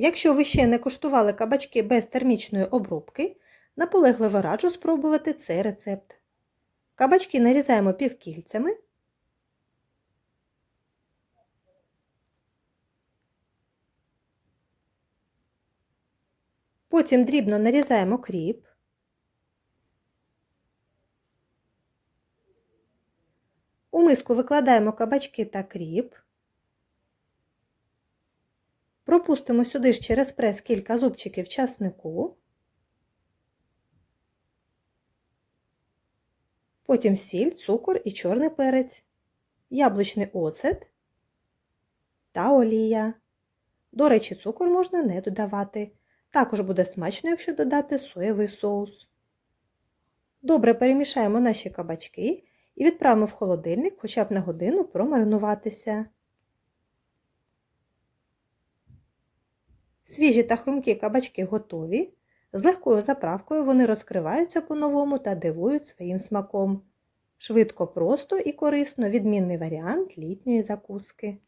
Якщо ви ще не куштували кабачки без термічної обробки, наполегливо раджу спробувати цей рецепт. Кабачки нарізаємо півкільцями. Потім дрібно нарізаємо кріп. У миску викладаємо кабачки та кріп. Пропустимо сюди ж через прес кілька зубчиків часнику. Потім сіль, цукор і чорний перець, яблучний оцет та олія. До речі, цукор можна не додавати. Також буде смачно, якщо додати соєвий соус. Добре перемішаємо наші кабачки і відправимо в холодильник хоча б на годину промаринуватися. Свіжі та хрумкі кабачки готові. З легкою заправкою вони розкриваються по-новому та дивують своїм смаком. Швидко, просто і корисно відмінний варіант літньої закуски.